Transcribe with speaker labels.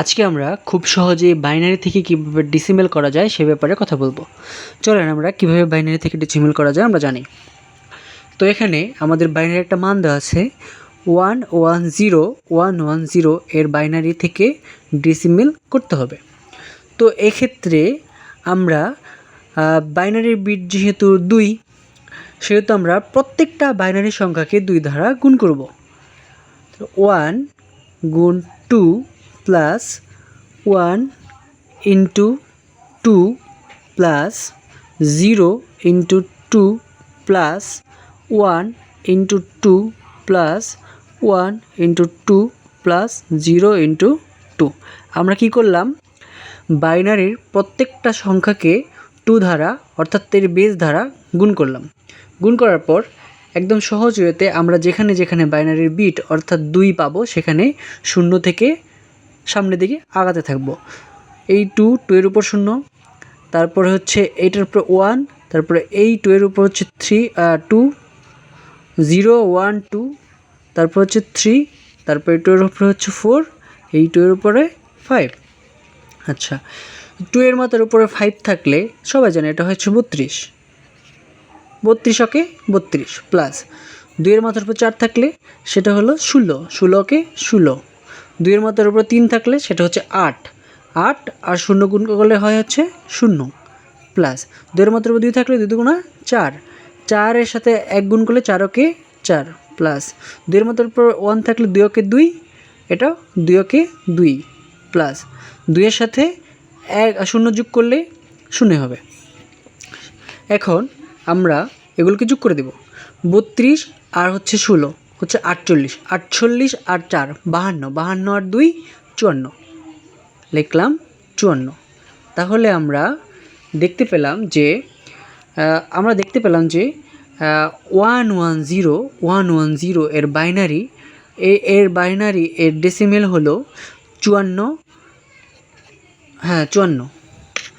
Speaker 1: আজকে আমরা খুব সহজে বাইনারি থেকে কীভাবে ডিসিমেল করা যায় সে ব্যাপারে কথা বলব। চলেন আমরা কীভাবে বাইনারি থেকে ডিসিমেল করা যায় আমরা জানি। তো এখানে আমাদের বাইনারি একটা মান দেওয়া আছে one one zero one one zero এর বাইনারি থেকে ডিসিমেল করতে হবে। তো এক্ষেত্রে আমরা বাইনারির বিট যেহেতু দুই, সেহেতু আমরা প্রত্যেকটা বাইনারি সংখ্যাকে দুই দ্বারা গুণ করব। ওয়ান গুণ two plus one into two plus zero into two plus one into two plus one into two plus zero into two আমরা কি করলাম? বাইনারির প্রত্যেকটা সংখ্যাকে টু দ্বারা, অর্থাৎ এর বেস দ্বারা গুণ করলাম। গুণ করার পর একদম সহজ ওয়েতে আমরা যেখানে যেখানে বাইনারির বিট, অর্থাৎ দুই পাবো, সেখানে শূন্য থেকে সামনের দিকে আগাতে থাকব। এই টু টু এর উপর শূন্য, তারপরে হচ্ছে এইটার উপর ওয়ান তারপরে এই টু এর উপর হচ্ছে three two zero one two তারপর হচ্ছে থ্রি তারপরে টু এর উপরে হচ্ছে ফোর এই টু এর উপরে ফাইভ আচ্ছা টু এর মাথার উপরে ফাইভ থাকলে সবাই জানে এটা হচ্ছে বত্রিশ। বত্রিশ ওকে বত্রিশ প্লাস দুইয়ের মাথার উপর চার থাকলে সেটা হলো ষোলো ষোলো, ষোলোকে ষোলো। দুইয়ের মাথার উপর তিন থাকলে সেটা হচ্ছে আট। আট আর শূন্য গুণ করলে হয় হচ্ছে শূন্য প্লাস। দুইয়ের মাথার উপর দুই থাকলে দুই দুগুণা চার। চারের সাথে এক গুণ করলে চার ওকে চার প্লাস। দুইয়ের মাথার উপর ওয়ান থাকলে দুই ওকে দুই এটা দুই ওকে দুই প্লাস। দুইয়ের সাথে এক শূন্য যোগ করলে শূন্য হবে। এখন আমরা এগুলোকে যোগ করে দেব। বত্রিশ আর হচ্ছে ষোলো। হচ্ছে আটচল্লিশ আটচল্লিশ আর চার, বাহান্ন বাহান্ন আর দুই, চুয়ান্ন। লিখলাম চুয়ান্ন। তাহলে আমরা দেখতে পেলাম যে আমরা দেখতে পেলাম যে one one zero, one one zero এর বাইনারি এর বাইনারি এর ডেসিমেল হলো চুয়ান্ন হ্যাঁ চুয়ান্ন।